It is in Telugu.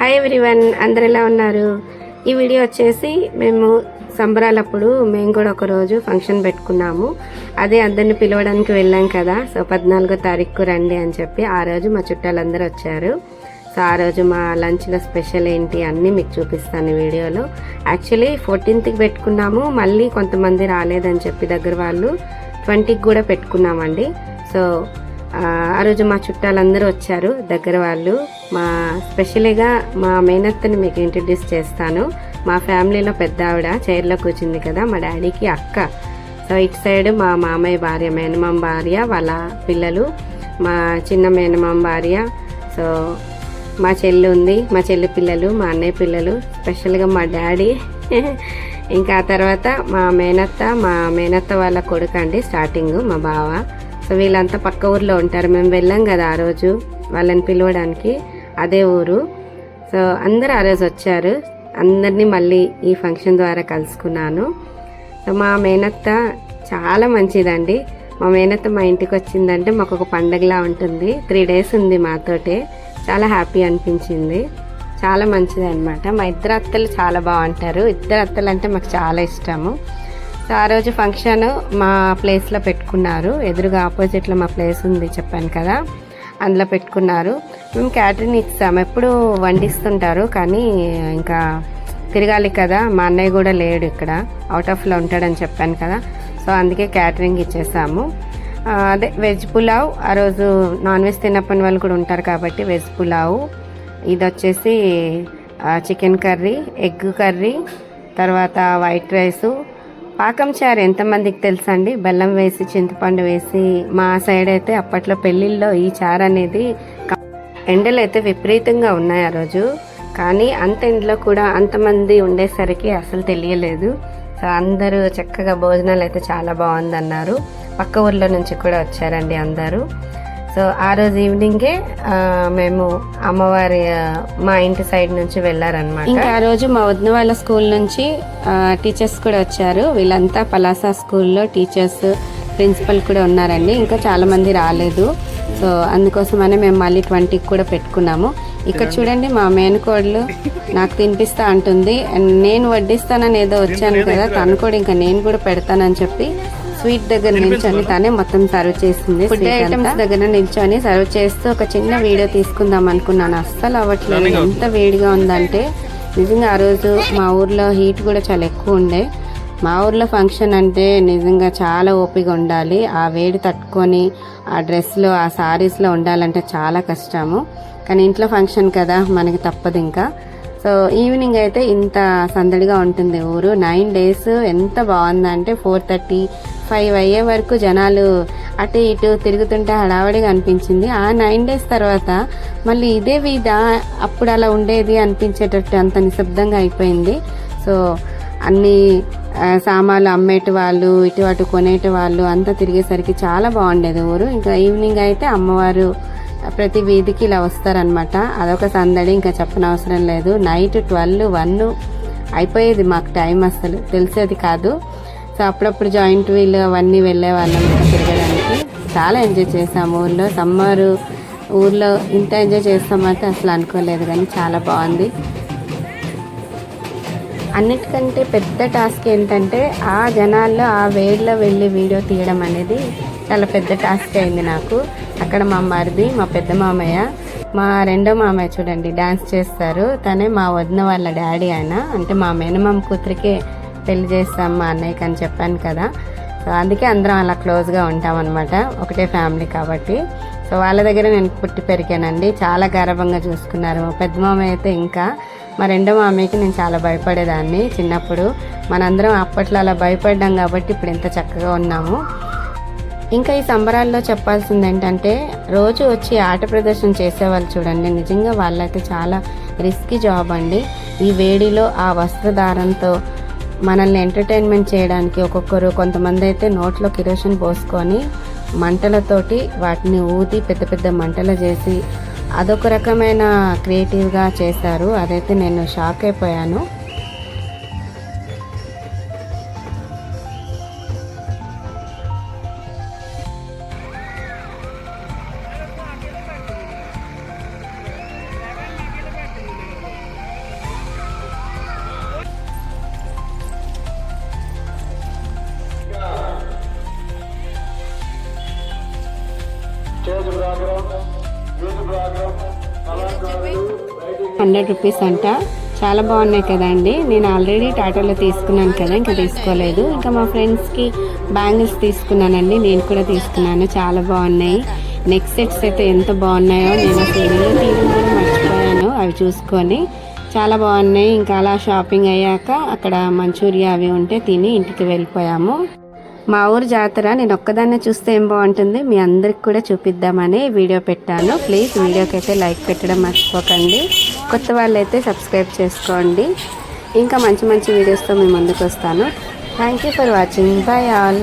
హాయ్ ఎవ్రీవన్ అందరు ఎలా ఉన్నారు? ఈ వీడియో వచ్చేసి మేము సంబరాలప్పుడు మేము కూడా ఒకరోజు ఫంక్షన్ పెట్టుకున్నాము. అదే అందరిని పిలవడానికి వెళ్ళాం కదా సో పద్నాలుగో తారీఖు రండి అని చెప్పి ఆ రోజు మా చుట్టాలందరూ వచ్చారు. సో ఆ రోజు మా లంచ్లో స్పెషల్ ఏంటి అన్నీ మీకు చూపిస్తాను ఈ వీడియోలో. యాక్చువల్లీ ఫోర్టీన్త్కి పెట్టుకున్నాము మళ్ళీ కొంతమంది రాలేదని చెప్పి దగ్గర వాళ్ళు ట్వంటీకి కూడా పెట్టుకున్నామండి. సో ఆ, రోజు మా చుట్టాలందరూ వచ్చారు. దగ్గర వాళ్ళు. మా స్పెషల్గా మా మేనత్తని మీకు ఇంట్రడ్యూస్ చేస్తాను. మా ఫ్యామిలీలో పెద్ద ఆవిడ చైర్లో కూర్చుంది కదా మా డాడీకి అక్క. సో ఇటు సైడ్ మా మామయ్య భార్య మేనమామ భార్య వాళ్ళ పిల్లలు మా చిన్న మేనమామ భార్య. సో మా చెల్లి ఉంది మా చెల్లి పిల్లలు మా అన్నయ్య పిల్లలు స్పెషల్గా మా డాడీ. ఇంకా ఆ తర్వాత మా మేనత్త మా మేనత్త వాళ్ళ కొడుకు అండి స్టార్టింగ్ మా బావ. సో వీళ్ళంతా పక్క ఊర్లో ఉంటారు. మేము వెళ్ళాం కదా ఆ రోజు వాళ్ళని పిలవడానికి. అదే ఊరు. సో అందరు ఆ రోజు వచ్చారు. అందరినీ మళ్ళీ ఈ ఫంక్షన్ ద్వారా కలుసుకున్నాను. సో మా మేనత్త చాలా మంచిదండి. మా మేనత్త మా ఇంటికి వచ్చిందంటే మాకు ఒక పండగలా ఉంటుంది. త్రీ డేస్ ఉంది మాతోటే. చాలా హ్యాపీ అనిపించింది. చాలా మంచిది అనమాట మా ఇద్దరు అత్తలు చాలా బాగుంటారు. ఇద్దరు అత్తలు అంటే మాకు చాలా ఇష్టము. సో ఆ రోజు ఫంక్షన్ మా ప్లేస్లో పెట్టుకున్నారు. ఎదురుగా ఆపోజిట్లో మా ప్లేస్ ఉంది చెప్పాను కదా. అందులో పెట్టుకున్నారు. మేము క్యాటరింగ్ ఇస్తాము ఎప్పుడు వండిస్తుంటారు కానీ ఇంకా తిరగాలి కదా. మా అన్నయ్య కూడా లేడు ఇక్కడ. అవుట్ ఆఫ్లో ఉంటాడని చెప్పాను కదా. సో అందుకే క్యాటరింగ్ ఇచ్చేసాము. అదే వెజ్ పులావ్. ఆ రోజు నాన్ వెజ్ తినప్పని వాళ్ళు కూడా ఉంటారు కాబట్టి వెజ్ పులావ్. ఇది వచ్చేసి చికెన్ కర్రీ ఎగ్ కర్రీ తర్వాత వైట్ రైసు పాకం చారు ఎంతమందికి తెలుసా అండి బెల్లం వేసి చింతపండు వేసి మా సైడ్ అయితే అప్పట్లో పెళ్ళిళ్ళలో ఈ చారు అనేది ఎండలు అయితే విపరీతంగా ఉన్నాయి ఆ రోజు. కానీ అంత ఎండలో కూడా అంతమంది ఉండేసరికి అసలు తెలియలేదు. సో అందరూ చక్కగా భోజనాలు అయితే చాలా బాగుందన్నారు. పక్క ఊర్లో నుంచి కూడా వచ్చారండి అందరూ. సో ఆ రోజు ఈవినింగే మేము అమ్మవారి మా ఇంటి సైడ్ నుంచి వెళ్ళారనమాట ఇంకా ఆ రోజు మా వదిన వాళ్ళ స్కూల్ నుంచి టీచర్స్ కూడా వచ్చారు. వీళ్ళంతా పలాసా స్కూల్లో టీచర్స్ ప్రిన్సిపల్ కూడా ఉన్నారండి. ఇంకా చాలా మంది రాలేదు. సో అందుకోసమనే మేము మళ్ళీ ట్వంటీకి కూడా పెట్టుకున్నాము. ఇక్కడ చూడండి మా మేనకోడలు నాకు తినిపిస్తా అంటుంది. అండ్ నేను వడ్డిస్తానని ఏదో వచ్చాను కదా తను కూడా ఇంకా నేను కూడా పెడతానని చెప్పి స్వీట్ దగ్గర నిల్చొని తనే మొత్తం సర్వ్ చేసింది ఫుడ్ ఐటమ్స్ దగ్గర నిల్చొని సర్వ్ చేస్తూ ఒక చిన్న వీడియో తీసుకుందాం అనుకున్నాను. అస్సలు అవ్వట్లేదు. ఎంత వేడిగా ఉందంటే నిజంగా ఆ రోజు మా ఊర్లో హీట్ కూడా చాలా ఎక్కువ ఉండే. మా ఊర్లో ఫంక్షన్ అంటే నిజంగా చాలా ఓపిక ఉండాలి. ఆ వేడి తట్టుకొని ఆ డ్రెస్లో ఆ సారీస్లో ఉండాలంటే చాలా కష్టము. కానీ ఇంట్లో ఫంక్షన్ కదా మనకి తప్పదు ఇంకా. సో ఈవినింగ్ అయితే ఇంత సందడిగా ఉంటుంది ఊరు. నైన్ డేస్ ఎంత బాగుందంటే ఫోర్ థర్టీ ఫైవ్ అయ్యే వరకు జనాలు అటు ఇటు తిరుగుతుంటే హడావడిగా అనిపించింది. ఆ నైన్ డేస్ తర్వాత మళ్ళీ ఇదే వీధ అప్పుడు అలా ఉండేది అనిపించేటట్టు అంత నిశ్శబ్దంగా అయిపోయింది. సో అన్ని సామాన్లు అమ్మేటి వాళ్ళు ఇటు అటు కొనేటి వాళ్ళు అంతా తిరిగేసరికి చాలా బాగుండేది ఊరు. ఇంకా ఈవినింగ్ అయితే అమ్మవారు ప్రతి వీధికి ఇలా వస్తారనమాట అదొక సందడి ఇంకా చెప్పనవసరం లేదు. నైట్ ట్వెల్వ్ వన్ అయిపోయేది మాకు టైం అసలు. తెలిసేది కాదు. సో అప్పుడప్పుడు జాయింట్ వీల్ అవన్నీ వెళ్ళే వాళ్ళం తిరగడానికి. చాలా ఎంజాయ్ చేసాము ఊళ్ళో సమ్మర్ ఊర్లో ఇంత ఎంజాయ్ చేస్తామంటే అసలు అనుకోలేదు కానీ చాలా బాగుంది. అన్నిటికంటే పెద్ద టాస్క్ ఏంటంటే ఆ జనాల్లో ఆ వేడిలో వెళ్ళి వీడియో తీయడం అనేది చాలా పెద్ద టాస్క్ అయింది నాకు. అక్కడ మా మరిది మా పెద్ద మామయ్య మా రెండో మామయ్య చూడండి డాన్స్ చేస్తారు. తనే మా వదిన వాళ్ళ డాడీ ఆయన. అంటే మా మేనమామ కూతురికే పెళ్ళి చేస్తాం మా అన్నయ్యకి అని చెప్పాను కదా. సో అందుకే అందరం అలా క్లోజ్గా ఉంటామన్నమాట ఒకటే ఫ్యామిలీ కాబట్టి. సో వాళ్ళ దగ్గర నేను పుట్టి పెరిగానండి. చాలా గర్వంగా చూసుకున్నారు. మా పెద్ద మామయ్య అయితే ఇంకా మా రెండో మామయ్యకి నేను చాలా భయపడేదాన్ని చిన్నప్పుడు. మనందరం అప్పట్లో అలా భయపడ్డాం కాబట్టి ఇప్పుడు ఇంత చక్కగా ఉన్నాము. ఇంకా ఈ సంబరాల్లో చెప్పాల్సింది ఏంటంటే రోజు వచ్చి ఆట ప్రదర్శన చేసేవాళ్ళు చూడండి. నిజంగా వాళ్ళైతే చాలా రిస్కీ జాబ్ అండి. ఈ వేడిలో ఆ వస్త్రధారంతో మనల్ని ఎంటర్టైన్మెంట్ చేయడానికి ఒక్కొక్కరు కొంతమంది అయితే నోట్లో కిరోసిన్ పోసుకొని మంటలతోటి వాటిని ఊది పెద్ద పెద్ద మంటలు చేసి అదొక రకమైన క్రియేటివ్గా చేశారు. అదైతే నేను షాక్ అయిపోయాను. హండ్రెడ్ రూపీస్ అంట. చాలా బాగున్నాయి కదండి. నేను ఆల్రెడీ టాటాలో తీసుకున్నాను కదా ఇంకా తీసుకోలేదు. ఇంకా మా ఫ్రెండ్స్కి బ్యాంగిల్స్ తీసుకున్నానండి. నేను కూడా తీసుకున్నాను. చాలా బాగున్నాయి. నెక్ సెట్స్ అయితే ఎంత బాగున్నాయో నేను అసలు వీడియో తీయడం కూడా మర్చిపోయాను. అవి చూసుకొని చాలా బాగున్నాయి. ఇంకా అలా షాపింగ్ అయ్యాక అక్కడ మంచూరియా అవి ఉంటే తిని ఇంటికి వెళ్ళిపోయాము. మా ఊరు జాతర నేను ఒక్కదాన్నే చూస్తే ఏం బాగుంటుంది? మీ అందరికి కూడా చూపిద్దామని వీడియో పెట్టాను. ప్లీజ్ వీడియోకి అయితే లైక్ పెట్టడం మర్చిపోకండి. కొత్త వాళ్ళైతే సబ్స్క్రైబ్ చేసుకోండి. ఇంకా మంచి మంచి వీడియోస్తో మేము ముందుకు వస్తాను. Thank you for watching bye all